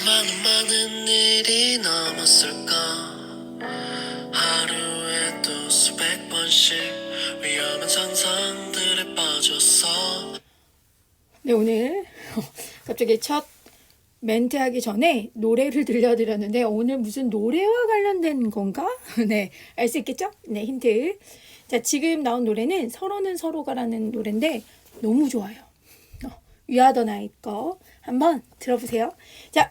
얼마나 많은 일이 남았을까 하루에도 수백 번씩 위험한 상상들에 빠졌어 네, 오늘 갑자기 첫 멘트 하기 전에 노래를 들려드렸는데 오늘 무슨 노래와 관련된 건가? 네, 알 수 있겠죠? 네, 힌트. 자, 지금 나온 노래는 서로는 서로가라는 노래인데 너무 좋아요. 어, 위아더 나잇 거 한번 들어보세요. 자,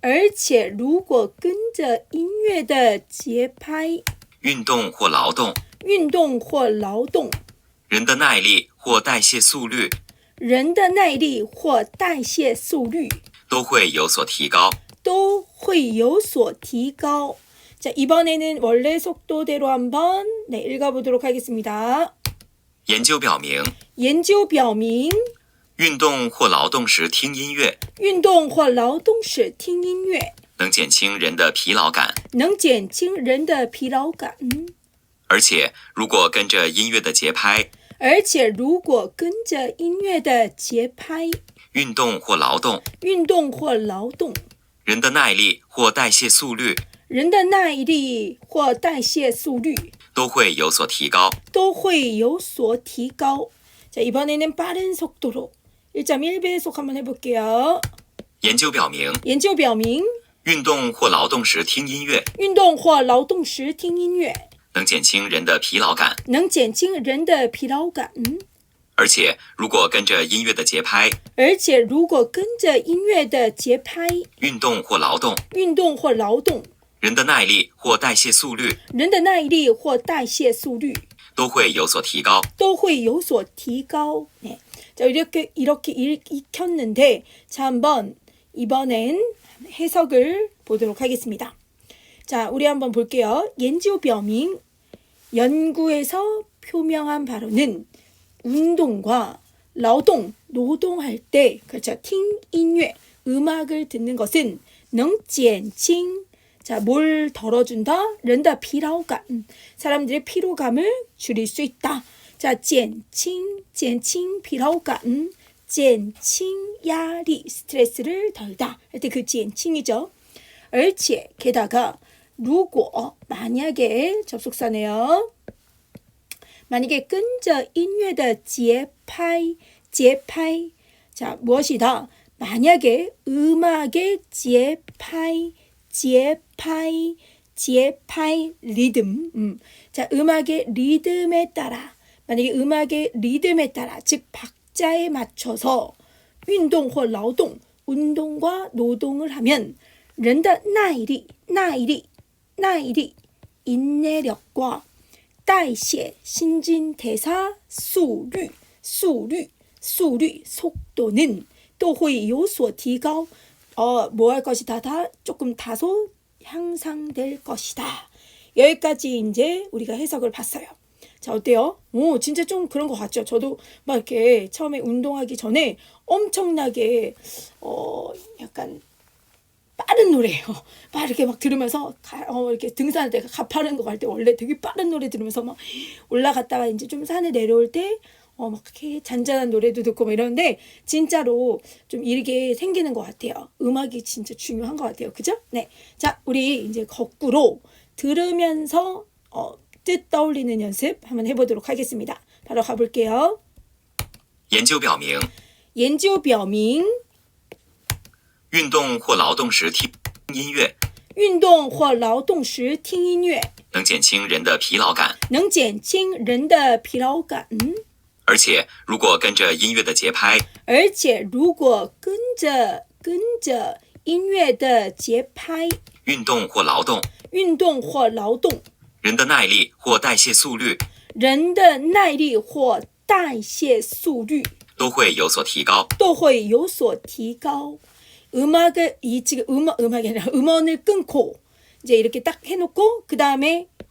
而且如果跟着音乐的节拍运动或劳动，运动或劳动，人的耐力或代谢速率人的耐力或代谢速率都会有所提高。都会有所提高。 자, 이번에는 원래 속도대로 한번 네, 읽어보도록 하겠습니다. 研究表明，研究表明， 运动或劳动时听音乐运动或劳动时听音乐能减轻人的疲劳感，能减轻人的疲劳感。而且如果跟着音乐的节拍，而且如果跟着音乐的节拍运动或劳动，运动或劳动，人的耐力或代谢速率人的耐力或代谢速率都会有所提高。都会有所提高。 자, 이번에는 빠른 속도로 1.1배속 한번 해볼게요. 研究表明，研究表明，运动或劳动时听音乐运动或劳动时听音乐能减轻人的疲劳感，能减轻人的疲劳感，而且如果跟着音乐的节拍，而且如果跟着音乐的节拍运动或劳动，运动或劳动， 人的耐力或代谢速率人的耐力或代谢速率都会有所提高。都会有所提高. 네. 자, 이렇게 이렇게 읽, 익혔는데 자, 한번 이번엔 해석을 보도록 하겠습니다. 자, 우리 한번 볼게요. 연지오表明 연구에서 표명한 바로는 운동과劳动 노동할 때 그렇죠. 听音乐 음악을 듣는 것은 能减轻 자, 뭘 덜어준다? 른다 피로감. 사람들의 피로감을 줄일 수 있다. 자, 减轻, 减轻 피로감. 减轻 压力, 스트레스를 덜다. 할 때 그 减轻이죠. 而且 게다가 如果 만약에 접속사네요. 만약에 跟着音乐的节拍,节拍. 자, 무엇이다? 만약에 음악의 节拍 节拍, 节拍 리듬. 음. 자, 음악의 리듬에 따라 만약에 음악의 리듬에 따라 즉 박자에 맞춰서 운동或劳动 운동과 노동을 하면 人的耐力,耐力,耐力 인내력과 代谢 신진대사速率 速率 速率 속도는 都会有所提高 어, 뭐 할 것이다. 다 조금 다소 향상될 것이다. 여기까지 이제 우리가 해석을 봤어요. 자, 어때요? 오, 진짜 좀 그런 것 같죠? 저도 막 이렇게 처음에 운동하기 전에 엄청나게, 어, 약간 빠른 노래예요. 막 이렇게 막 들으면서 가, 어, 이렇게 등산할 때 가파른 거 갈 때 원래 되게 빠른 노래 들으면서 막 올라갔다가 이제 좀 산에 내려올 때 어, 막 이렇게 잔잔한 노래도 듣고 막 이러는데 진짜로 좀 이렇게 생기는 것 같아요. 음악이 진짜 중요한 것 같아요. 그죠? 네. 자, 우리 이제 거꾸로 들으면서 어, 뜻 떠올리는 연습 한번 해보도록 하겠습니다. 바로 가볼게요. 研究表明，研究表明运动或劳动时听音乐运动或劳动时听音乐能减轻人的疲劳感，能减轻人的疲劳感， 而且如果跟着音乐的节拍，而且如果跟着跟着音乐的节拍运动或劳动，运动或劳动，人的耐力或代谢速率人的耐力或代谢速率都会有所提高。都会有所提高。음악을 이 지금 음악 음악이 아니라 음원을 끊고 이제 이렇게 딱 해놓고 그 다음에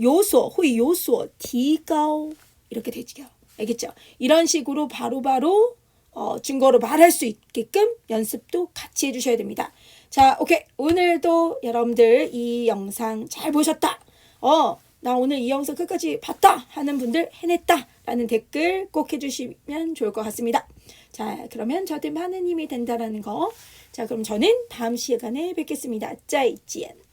요소, 후의 요소, 디가오 이렇게 되지요. 알겠죠? 이런 식으로 바로바로 바로 어, 중거로 말할 수 있게끔 연습도 같이 해주셔야 됩니다. 자, 오케이. 오늘도 여러분들 이 영상 잘 보셨다. 어, 나 오늘 이 영상 끝까지 봤다 하는 분들 해냈다 라는 댓글 꼭 해주시면 좋을 것 같습니다. 자, 그러면 저들 많은 힘이 된다라는 거. 자, 그럼 저는 다음 시간에 뵙겠습니다. 짜이지엔.